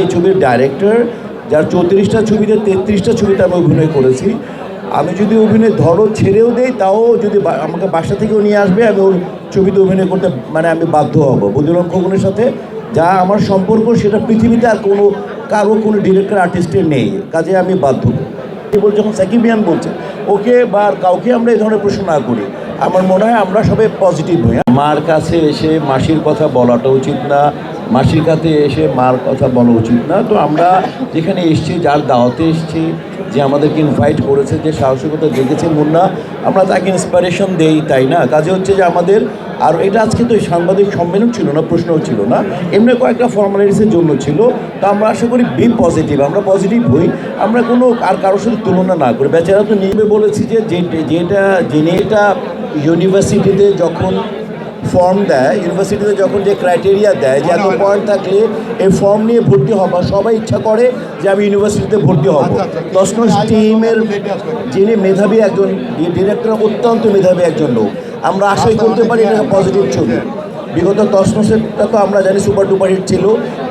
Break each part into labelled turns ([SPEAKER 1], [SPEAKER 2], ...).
[SPEAKER 1] এই ছবির ডাইরেক্টর যার চৌত্রিশটা ছবিতে তেত্রিশটা ছবিতে আমি অভিনয় করেছি। আমি যদি অভিনয় ধরো ছেড়েও দেই, তাও যদি আমাকে বাসা থেকেও নিয়ে আসবে, আমি ওর ছবিতে অভিনয় করতে মানে আমি বাধ্য হব। বদিউল খোকনের সাথে যা আমার সম্পর্ক, সেটা পৃথিবীতে আর কোনো, কারও কোনো ডিরেক্টর আর্টিস্টের নেই। কাজে আমি বাধ্য। কেবল যখন সাকিব ইয়ান বলছে, ওকে বা কাউকে আমরা এই ধরনের প্রশ্ন না করি। আমার মনে হয় আমরা সবাই পজিটিভ হই। মার কাছে এসে মাসির কথা বলাটা উচিত না। মাসির কাছে এসে মার কথা বলা উচিত না। তো আমরা যেখানে এসেছি, যার দাওয়াতে এসেছি, যে আমাদেরকে ইনভাইট করেছে, যে সাহসিকতা দেখেছে মুন্না, আমরা তাকে ইন্সপিরেশন দেই, তাই না? কাজে হচ্ছে যে আমাদের, আর এটা আজকে তো সাংবাদিক সম্মেলন ছিল না, প্রশ্নও ছিল না। এমনি কয়েকটা ফর্মালিটিসের জন্য ছিল। তো আমরা আশা করি বি পজিটিভ আমরা পজিটিভ হই। আমরা কোনো, আর কারোর সাথে তুলনা না করি। বেচারা তো নিয়মে বলেছি যে- যেটা জেনে এটা ইউনিভার্সিটিতে যখন ফর্ম দেয় ইউনিভার্সিটিতে যখন যে ক্রাইটেরিয়া দেয় যে এত পয়েন্ট থাকলে এই ফর্ম নিয়ে ভর্তি হবা সবাই ইচ্ছা করে যে আমি ইউনিভার্সিটিতে ভর্তি হব। তসনস টিমের যিনি মেধাবী একজন ডিরেক্টর অত্যন্ত মেধাবী একজন লোক। আমরা আশাই করতে পারি এটা পজিটিভ ছবি। বিগত তসনসেরটা তো আমরা জানি সুপার ডুপার হিট ছিল।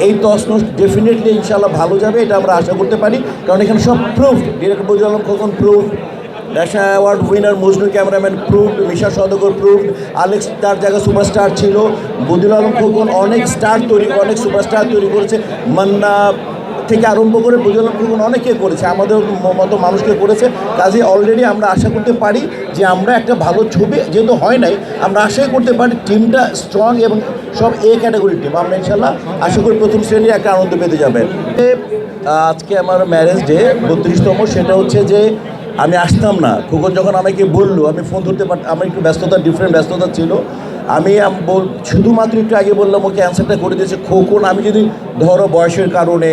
[SPEAKER 1] এই তসনস ডেফিনেটলি ইনশাল্লাহ ভালো যাবে এটা আমরা আশা করতে পারি। কারণ এখানে সব proof director Bazul Alam Khokon proof national award winner Mojnu cameraman proof, Misha Sawdagar proof, Alex তার জায়গায় সুপারস্টার ছিল। বদিউল আলম খোকন অনেক স্টার তৈরি, অনেক সুপারস্টার তৈরি করেছে। মান্না থেকে আরম্ভ করে বদিউল আলম খোকন অনেকে করেছে, আমাদের মতো মানুষকে করেছে। কাজে অলরেডি আমরা আশা করতে পারি যে আমরা একটা ভালো ছবি যেহেতু হয় নাই, আমরা আশাই করতে পারি টিমটা স্ট্রং এবং সব এ ক্যাটাগরির টিম আমরা ইনশাল্লাহ আশা করি প্রথম শ্রেণির একটা আনন্দ পেতে যাবেন আজকে আমার ম্যারেজ ডে বত্রিশতম, সেটা হচ্ছে যে আমি আসতাম না। খোকন যখন আমাকে বলল, আমি ফোন ধরতে পার, আমার একটু ব্যস্ততা ডিফারেন্ট ব্যস্ততা ছিল। আমি শুধুমাত্র একটু আগে বললাম, ওকে অ্যান্সারটা করে দিয়েছে। খোকন, আমি যদি ধরো বয়সের কারণে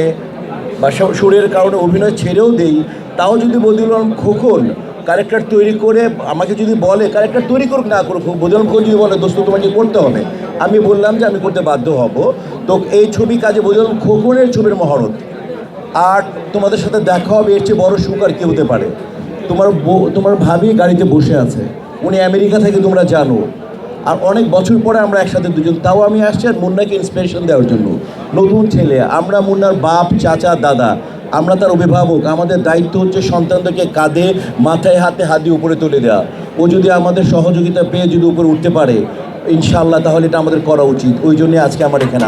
[SPEAKER 1] বা সুরের কারণে অভিনয় ছেড়েও দেই, তাও যদি বদিউল খোকন ক্যারেক্টার তৈরি করে আমাকে যদি বলে ক্যারেক্টার তৈরি করুক না করুক বদিউল খোকন, যদি বলে, দোস্ত, তোমাকে করতে হবে। আমি বললাম যে, আমি করতে বাধ্য হব। তো এই ছবি কাজে বদিউল খোকনের ছবির মহরত। আর তোমাদের সাথে দেখা হবে, এর চেয়ে বড় সুখ আর কি হতে পারে। তোমার তোমার ভাবি গাড়িতে বসে আছে। উনি আমেরিকা থেকে তোমরা জানো। আর অনেক বছর পরে আমরা একসাথে দুজন, তাও আমি আসছি আর মুন্নাকে ইন্সপিরেশন দেওয়ার জন্য। নতুন ছেলে, আমরা মুন্নার বাপ, চাচা, দাদা। আমরা তার অভিভাবক। আমাদের দায়িত্ব হচ্ছে সন্তানদেরকে কাঁধে, মাথায়, হাতে, হাত দিয়ে উপরে তুলে দেওয়া। ও যদি আমাদের সহযোগিতা পেয়ে যদি উপরে উঠতে পারে ইনশাল্লাহ তাহলে এটা আমাদের করা উচিত। ওই জন্যে আজকে আমার এখানে